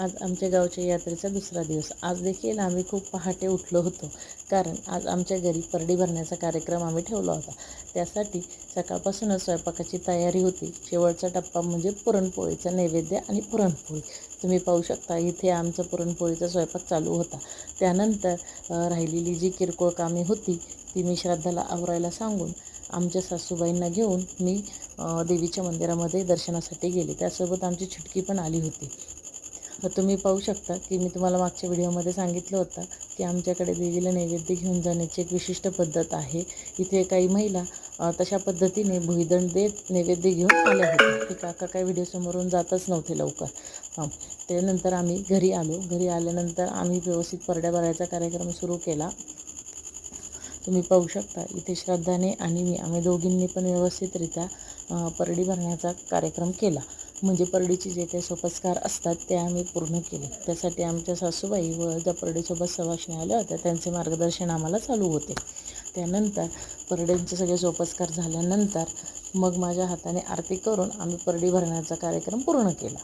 आज आमच्या गावच्या यात्रेचा दुसरा दिवस. आज देखील आम्ही खूप पहाटे उठलो होतो. कारण आज आमच्या घरी परडी भरण्याचा कार्यक्रम आम्ही ठेवला होता. त्यासाठी सकाळपासूनच स्वयंपाकाची तयारी होती. शेवटचा टप्पा म्हणजे पुरणपोळीचा नैवेद्य आणि पुरणपोळी. तुम्ही पाहू शकता इथे आमचं पुरणपोळीचा स्वयंपाक चालू होता. त्यानंतर राहिलेली जी किरकोळ कामे होती ती मी श्रद्धाला आवरायला सांगून आमच्या सासूबाईंना घेऊन मी देवीच्या मंदिरामध्ये दर्शनासाठी गेले. त्यासोबत आमची छुटकी पण आली होती. तर तुम्ही पाहू शकता की मी तुम्हाला मागच्या व्हिडिओमध्ये सांगितलं होतं की आमच्याकडे देवीला नैवेद्य घेऊन जाण्याची एक विशिष्ट पद्धत आहे. इथे काही महिला तशा पद्धतीने भुईदंड देत नैवेद्य घेऊन आल्या होत्या. की काका काही व्हिडिओसमोरून जातच नव्हते लवकर. हां. त्यानंतर आम्ही घरी आलो. घरी आल्यानंतर आम्ही व्यवस्थित परड्या भरायचा कार्यक्रम सुरू केला. तुम्ही पाहू शकता इथे श्रद्धाने आणि मी आम्ही दोघींनी पण व्यवस्थितरित्या परडी भरण्याचा कार्यक्रम केला. म्हणजे परडीचे जे काही सोपस्कार असतात ते आम्ही पूर्ण केले. त्यासाठी आमच्या सासूबाई व ज्या परडीसोबत सवाशणी आल्या होत्या त्यांचे मार्गदर्शन आम्हाला चालू होते. त्यानंतर परड्यांचे सगळे सोपस्कार झाल्यानंतर मग माझ्या हाताने आरती करून आम्ही परडी भरण्याचा कार्यक्रम पूर्ण केला.